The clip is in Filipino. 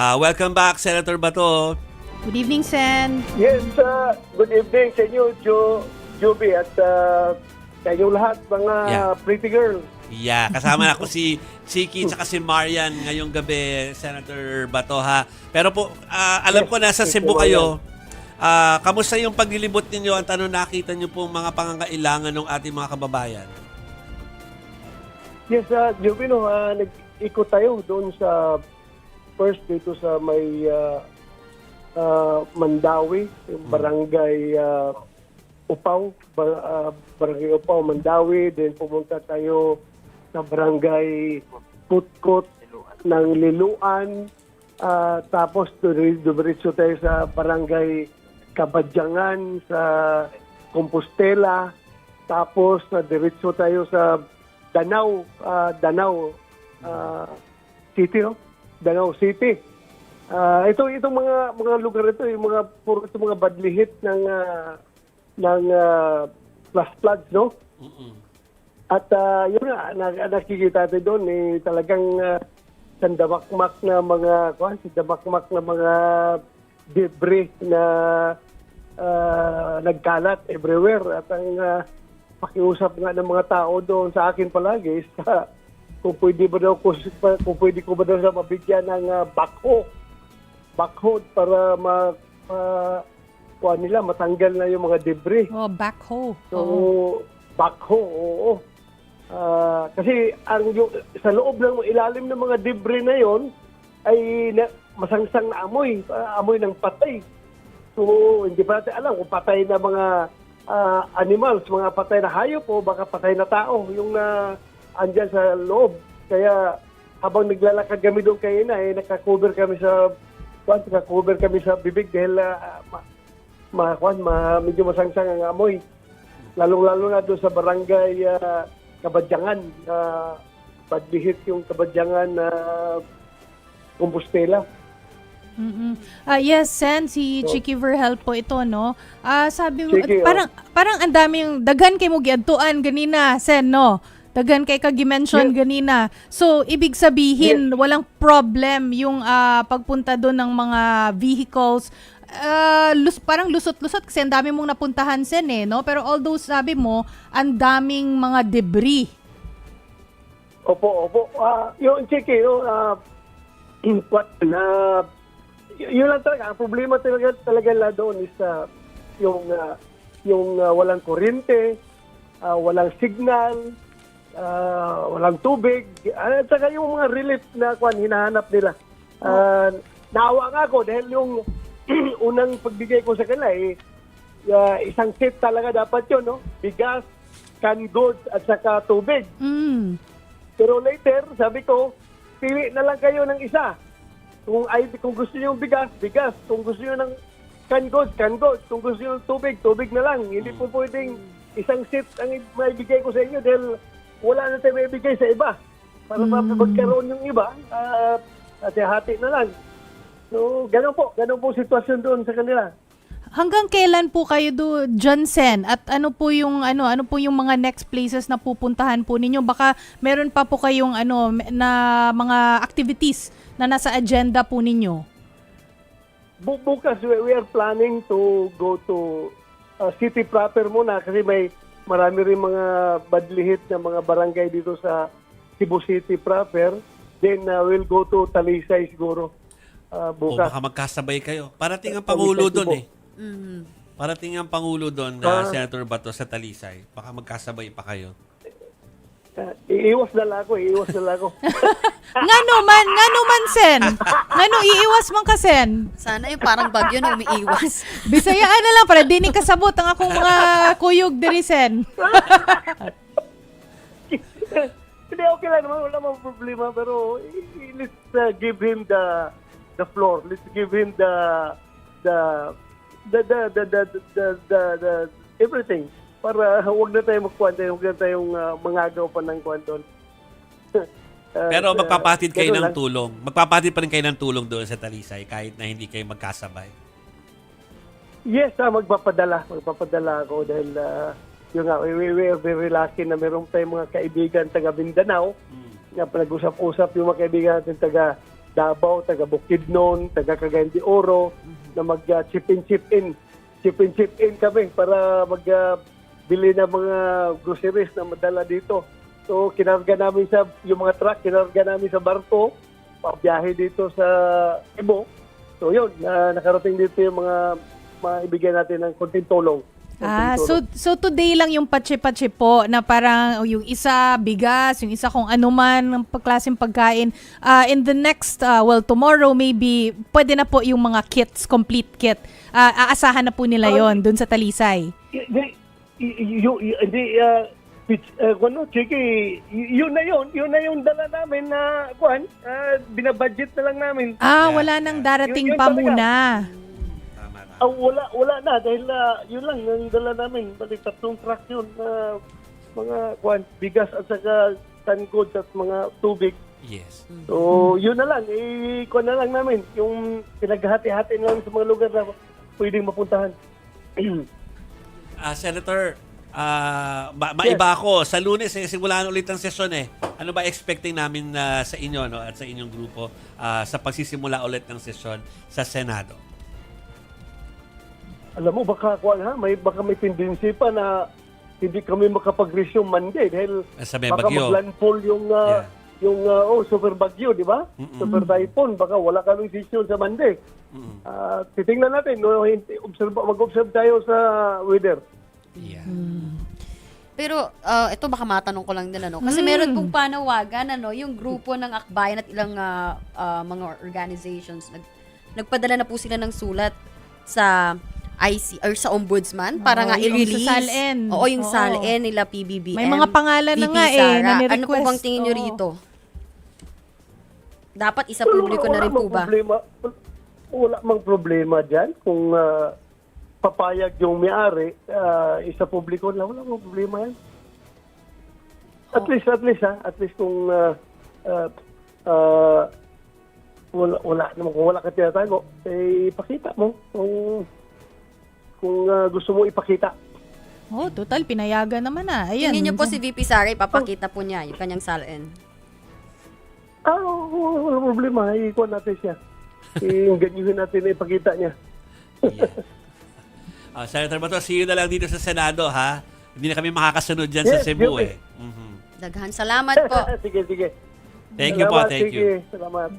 Ah, welcome back, Senator Bato. Good evening, Sen. Yes, uh, good evening sa inyo, Jo, Joby, at uh, sa inyong lahat, mga Yeah. pretty girls. Yeah, kasama na ako si Chiki at si Marian ngayong gabi, Senator Bato ha. Pero po, ah, alam ko nasa Yes, Cebu kayo. Ah, kamusta yung paglilibot ninyo at ano nakita nyo po mga pangangailangan ng ating mga kababayan? Yes, uh, Joby, no, uh, nag-ikot tayo doon sa first dito sa may uh, uh, Mandawi, yung barangay uh, Upaw, bar- uh, barangay Upaw, Mandawi, then pumunta tayo sa barangay Kutkot ng Liluan, Ah, tapos dumiretso tayo sa barangay Kabadyangan sa Compostela, tapos na diretso tayo sa Danau, ah, Danau ah, City, no? Danau City. Ah, ito itong mga mga lugar ito, yung mga puro itong mga badlihit ng ah, ng uh, flash floods, no? Mm-mm. At ah, yun nga, na- nakikita natin doon, eh, talagang uh, sandamakmak na mga, kuhan, sandamakmak na mga debris na ah, nagkalat everywhere. At ang ah, pakiusap nga ng mga tao doon sa akin palagi is ah, kung pwede ba daw, kung, kung pwede ko ba daw sa mabigyan ng uh, backhoe. Backhoe para ma, ma nila, matanggal na yung mga debris. Oh, backhoe. So, Oo. backhoe, oo. Ah, kasi ang yung, sa loob ng ilalim ng mga debris na yon ay na, masangsang na amoy, ah, amoy ng patay. So, hindi pa natin alam kung patay na mga ah, animals, mga patay na hayop o baka patay na tao yung na andyan sa loob. Kaya habang naglalakad kami doon kayo na, eh, nakakover kami sa kwan, nakakover kami sa bibig dahil ah, ma, ma, kwan, ma, medyo masangsang ang amoy. Lalong-lalo na doon sa barangay ah, Kabadyangan. na pagbihit yung Kabadyangan na Compostela. Mm-mm. Ah, yes, Sen, si So- Chicky Verhel po ito, no? Ah, sabi mo, Chicky, oh. parang, parang ang daming, daghan kay mo giadtuan ganina, Sen, no? Daghan kay kagi-mention Yes. ganina. So, ibig sabihin, walang problem yung ah, pagpunta doon ng mga vehicles. Ah, lus, parang lusot-lusot kasi ang dami mong napuntahan, Sen, eh, no? Pero although sabi mo, ang daming mga debris. Opo, opo. Ah, yung Chiki, no, ah, what, na, yun lang talaga. Ang problema talaga, talaga la doon is ah, yung, ah, yung ah, walang kuryente, ah, walang signal, ah, walang tubig, at saka yung mga relief na kwan, hinahanap nila. Ah, naawa nga ako dahil yung unang pagbigay ko sa kanila, eh, ah, isang set talaga dapat yun, no? Bigas, canned goods, at saka tubig. Mm. Pero later, sabi ko, pili na lang kayo ng isa. Kung ay kung gusto niyo bigas, bigas. Kung gusto niyo ng canned goods, canned goods. Kung gusto niyo tubig, tubig na lang. Hindi po pwedeng isang set ang maibigay ko sa inyo dahil wala na tayo maibigay sa iba. Para mm. magkaroon yung iba, uh, at hati na lang. So, ganun po. Ganun po sitwasyon doon sa kanila. Hanggang kailan po kayo do Johnson at ano po yung ano ano po yung mga next places na pupuntahan po ninyo baka meron pa po kayong ano na mga activities na nasa agenda po ninyo. Bu- bukas we, we are planning to go to uh, city proper muna kasi may marami rin mga badlihit na mga barangay dito sa Cebu City proper. Then uh, we'll go to Talisay siguro uh, O bukas. baka magkasabay kayo. Parating ang Pangulo doon eh. Mm-hmm. Parating ang Pangulo doon na Ah. Senator Bato sa Talisay. Baka magkasabay pa kayo. Iiwas na lang ako, iiwas na lang ako. Ngano man, ngano man sen. Ngano iiwas man ka sen. Sana yung parang bagyo na umiiwas. Bisayaan na lang para di ni kasabot ang akong mga kuyog diri sen. Hindi, okay lang naman. Wala namang problema. Pero let's uh, give him the the floor. Let's give him the the the the the the, the, the, the everything. Para huwag na tayo magkuhan tayo, huwag na tayong uh, mangagaw pa ng doon. Uh, Pero magpapatid kayo ng lang. tulong. Magpapatid pa rin kayo ng tulong doon sa Talisay kahit na hindi kayo magkasabay. Yes, ah, magpapadala. Magpapadala ako dahil uh, yun nga, we, we, are very lucky na meron tayong mga kaibigan taga Mindanao Mm. nga nag-usap-usap yung mga kaibigan natin taga Davao, taga Bukidnon, taga Cagayan de Oro na mag uh, chip in chip in. Chip in chip in kami para mag uh, bili ng mga groceries na madala dito. So kinarga namin sa yung mga truck, kinarga namin sa barko, pabiyahe dito sa Cebu. So yun, na nakarating dito yung mga maibigay natin ng konting tulong. Ah, so so today lang yung pache-pache po na parang yung isa bigas, yung isa kung ano man ng pagklaseng pagkain. Ah, in the next ah, well tomorrow maybe pwede na po yung mga kits, complete kit. Ah, aasahan na po nila Ah, 'yon dun sa Talisay. Hindi, y- y- y- hindi, uh, uh, ano, Chiki, yun na yun, yun na yung dala namin na, kuhan, uh, binabudget na lang namin. Ah, Yeah, wala nang darating Yun- yun pa talaga. muna. Ah, wala, wala na, dahil uh, yun lang, yung dala namin, balik tatlong truck yun, na mga, kuhan, bigas at saka goods at mga tubig. Yes. So, yun na lang, eh, kuhan na lang namin, yung pinaghati-hati na lang sa mga lugar na pwedeng mapuntahan. Ah, Senator, ah, ma- maiba ako. Sa lunes, eh, simulan ulit ang sesyon eh. Ano ba expecting namin na sa inyo no, at sa inyong grupo ah, sa pagsisimula ulit ng sesyon sa Senado? Alam mo, baka, ha, may, baka may tendency pa na hindi kami makapag-resume Monday dahil Ah, Sa may baka bagyo. mag-landfall yung uh, yung uh, oh super bagyo, di ba? Super typhoon, baka wala kaming session sa Monday. Mm. Ah, titingnan natin, no, observe, mag-observe tayo sa weather. Yeah. Pero ah, ito baka matanong ko lang din ano. Kasi Mm. meron pong panawagan ano, yung grupo ng Akbayan at ilang ah, ah, mga organizations nag nagpadala na po sila ng sulat sa IC or sa ombudsman para Oo, nga yung i-release. sa SALN. Oo, yung. SALN nila PBBM. May mga pangalan na VP nga eh, Sara. na Ano po bang tingin nyo Oo. rito? Dapat isa publiko na rin po ba? Problema, wala mang problema dyan kung ah, papayag yung may-ari, ah, isa publiko na, wala mang problema yan. At least, at least ha, at least kung ah, ah, ah, wala, wala naman, kung wala ka tinatago, eh, ipakita mo kung kung ah, gusto mo ipakita. Oh, total pinayagan naman ah. Ayan. Tingin nyo po si VP Sara, ipapakita po niya yung kanyang SALN. Ah, wala wala problema, ikuha natin siya. I-ganyuhin natin na ipakita niya. yeah. Ah, Senator Bato, see you na lang dito sa Senado ha. Hindi na kami makakasunod dyan sa Yes, Cebu yes. eh. Mhm. Daghan salamat po. sige, sige. Thank you po, Salamat, thank sige. you. Salamat.